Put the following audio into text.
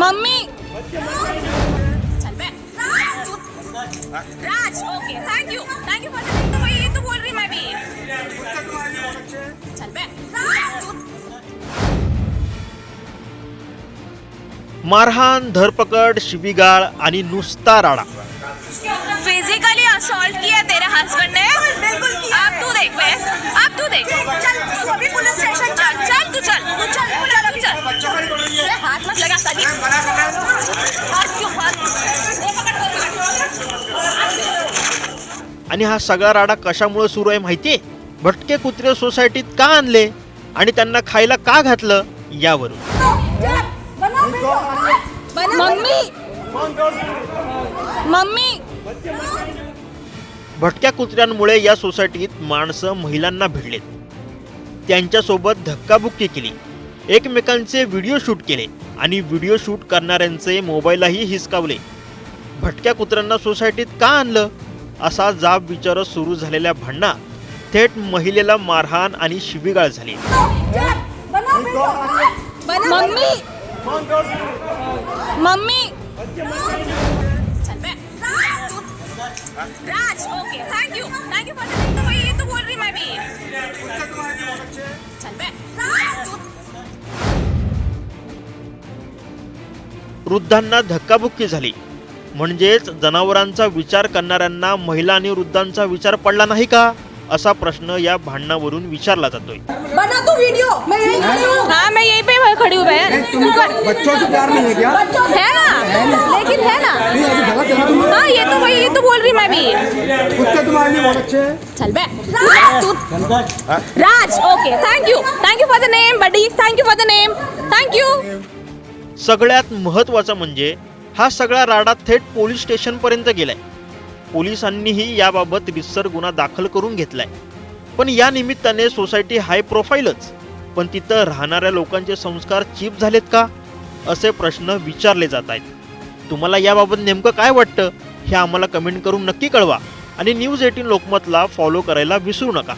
Mummy. चल बे Raj okay thank you thank you for the तो ये तो बोल रही मैं भी चल बे. मारहाण धरपकड शिवीगाळ आणि नुसता राडा. फिजिकली असॉल्ट किया तेरे हस्बैंड ने? बिल्कुल किया. अब तू देख बे अब तू देख चल तू अभी पुलिस स्टेशन चल चल तू चल तू चल तू चल तू चल अरे हाथ मत लगा सभी हाथ क्यों हाथ ये पकड़ को पकड़ आणि हा सगळा राडा कशामुळे सुरू आहे माहितीये भटके कुत्रे सोसायटीत का आणले? आणि त्यांना खायला का घातलं? यावरून. मम्मी! मम्मी! भटक्या कुत्र्यांमुळे या सोसायटीत माणसं महिलांना भिडलेत. त्यांच्यासोबत धक्काबुक्की केली. एकमेकांचे व्हिडिओ शूट केले आणि व्हिडिओ शूट करणाऱ्यांचे मोबाईलही हिसकावले. भटक्या कुत्र्यांना सोसायटीत का आणलं? असा जाब विचारत सुरू झालेल्या भांडणात थेट महिलेला मारहाण आणि शिवीगाळ झाली. मम्मी! मम्मी! चल बे Raj okay thank you thank you for the तो ये तो बोल रही मैं भी चल बे वृद्धांना धक्काबुक्की झाली. म्हणजेच जनावरांचा विचार करणाऱ्यांना महिला आणि वृद्धांचा विचार पडला नाही का? असा प्रश्न या भांडणावरून विचारला जातोय. बना तू वीडियो मैं यही खड़ी हूँ. हाँ मैं यहीं पे खड़ी हूँ बहन। तुमको बच्चों से प्यार नहीं है क्या? है ना? लेकिन है ना? नहीं अभी गलत है ना तुम? हाँ ये तो वही ये तो बोल रही मैं भी। कुत्ते तुम्हारे लिए बहुत अच्छे हैं। चल बे। तू Raj okay thank you thank you for the name buddy thank you for the name thank you सगळ्यात महत्त्वाचं म्हणजे हा सगळा राडा थेट पोलीस स्टेशनपर्यंत गेलाय. पोलिसांनीही याबाबत रितसर गुन्हा दाखल करून घेतलाय. पण या निमित्ताने सोसायटी हाय प्रोफाईलच. पण तिथं राहणाऱ्या लोकांचे संस्कार चीप झालेत का? असे प्रश्न विचारले जात आहेत. तुम्हाला याबाबत नेमकं काय वाटतं? हे आम्हाला कमेंट करून नक्की कळवा. आणि न्यूज एटीन लोकमतला फॉलो करायला विसरू नका.